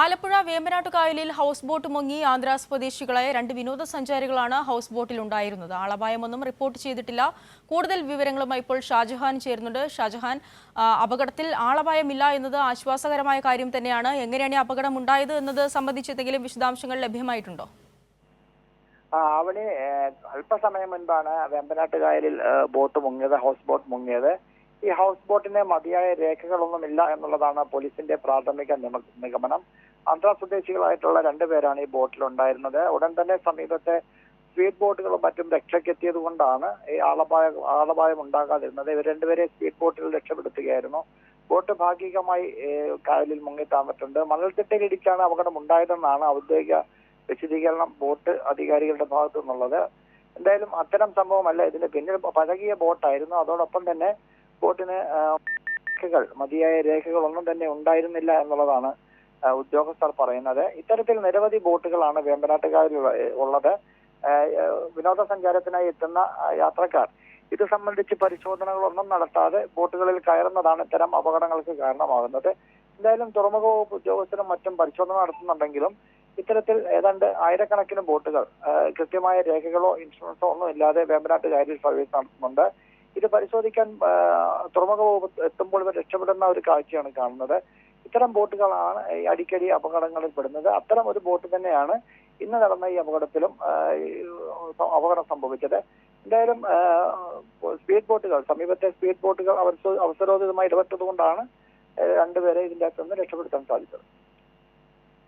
ആലപ്പുഴ വേമ്പനാട്ട് കായലിൽ house boat മുങ്ങി ആന്ധ്ര സ്വദേശികളായ രണ്ട് വിനോദസഞ്ചാരികളാണ് ഹൗസ് ബോട്ടിൽ ഉണ്ടായിരുന്നത്. ആളപായമൊന്നും റിപ്പോർട്ട് ചെയ്തിട്ടില്ല. കൂടുതൽ വിവരങ്ങളുമായി ഇപ്പോൾ ഷാജഹാൻ ചേരുന്നുണ്ട്. ഷാജഹാൻ അപകടത്തിൽ ആളപായമില്ല എന്നത് ആശ്വാസകരമായ കാര്യം തന്നെയാണ്. എങ്ങനെയാണ് അപകടം ഉണ്ടായത് എന്നത് സംബന്ധിച്ച് എന്തെങ്കിലും വിശദാംശങ്ങൾ ലഭ്യമായിട്ടുണ്ടോ? അവിടെ അല്പസമയം മുൻപാണ് വേമ്പനാട്ട് കായലിൽ ബോട്ട് മുങ്ങിയത് ഹൗസ് ബോട്ട് മുങ്ങിയത്. ഈ ഹൗസ് ബോട്ടിന് മതിയായ രേഖകളൊന്നുമില്ല എന്നുള്ളതാണ് പോലീസിന്റെ പ്രാഥമിക നിഗമനം. ആന്ധ്ര സ്വദേശികളായിട്ടുള്ള രണ്ടുപേരാണ് ഈ ബോട്ടിൽ ഉണ്ടായിരുന്നത് ഉടൻ തന്നെ സമീപത്തെ സ്പീഡ് ബോട്ടുകളും മറ്റും രക്ഷയ്ക്കെത്തിയത് കൊണ്ടാണ് ഈ ആളപായം ആളപായം ഉണ്ടാകാതിരുന്നത്. ഇവർ രണ്ടുപേരെ സ്പീഡ് ബോട്ടിൽ രക്ഷപ്പെടുത്തുകയായിരുന്നു. ബോട്ട് ഭാഗികമായി കായലിൽ മുങ്ങി താന്നിട്ടുണ്ട് മണൽത്തിട്ടയിലിടിച്ചാണ് അപകടം ഉണ്ടായതെന്നാണ് ഔദ്യോഗിക വിശദീകരണം ബോട്ട് അധികാരികളുടെ ഭാഗത്തു നിന്നുള്ളത് എന്തായാലും അത്തരം സംഭവമല്ല. ഇതിന്റെ പിന്നിൽ പഴകിയ ബോട്ടായിരുന്നു. അതോടൊപ്പം തന്നെ ആ, രേഖകൾ മതിയായ രേഖകളൊന്നും തന്നെ ഉണ്ടായിരുന്നില്ല എന്നുള്ളതാണ് ഉദ്യോഗസ്ഥർ പറയുന്നത്. ഇത്തരത്തിൽ നിരവധി ബോട്ടുകളാണ് വേമ്പനാട്ടുകാരിൽ ഉള്ളത്. വിനോദസഞ്ചാരത്തിനായി എത്തുന്ന യാത്രക്കാർ. ഇത് സംബന്ധിച്ച് പരിശോധനകളൊന്നും നടത്താതെ ബോട്ടുകളിൽ കയറുന്നതാണ് ഇത്തരം അപകടങ്ങൾക്ക് കാരണമാകുന്നത്. എന്തായാലും തുറമുഖ വകുപ്പ് ഉദ്യോഗസ്ഥരും മറ്റും പരിശോധന നടത്തുന്നുണ്ടെങ്കിലും ഇത്തരത്തിൽ ഏതാണ്ട് ആയിരക്കണക്കിന് ബോട്ടുകൾ കൃത്യമായ രേഖകളോ ഇൻഷുറൻസോ ഒന്നും ഇല്ലാതെ വേമ്പനാട്ട് കായലിൽ സർവീസ് നടത്തുന്നുണ്ട്. ഇത് പരിശോധിക്കാൻ തുറമുഖ വകുപ്പ് എത്തുമ്പോൾ ഇവർ രക്ഷപ്പെടുന്ന ഒരു കാഴ്ചയാണ് കാണുന്നത്. ഇത്തരം ബോട്ടുകളാണ് ഈ അടിക്കടി അപകടങ്ങളിൽ പെടുന്നത്. അത്തരം ഒരു ബോട്ട് തന്നെയാണ് ഇന്ന് നടന്ന ഈ അപകടത്തിലും അപകടം സംഭവിച്ചത്. എന്തായാലും സ്പീഡ് ബോട്ടുകൾ സമീപത്തെ സ്പീഡ് ബോട്ടുകൾ അവസ- അവസരോചിതമായി ഇടപെട്ടതുകൊണ്ടാണ് രണ്ടുപേരെ ഇതിന്റെ അകത്ത് നിന്ന് രക്ഷപ്പെടുത്താൻ സാധിച്ചത്.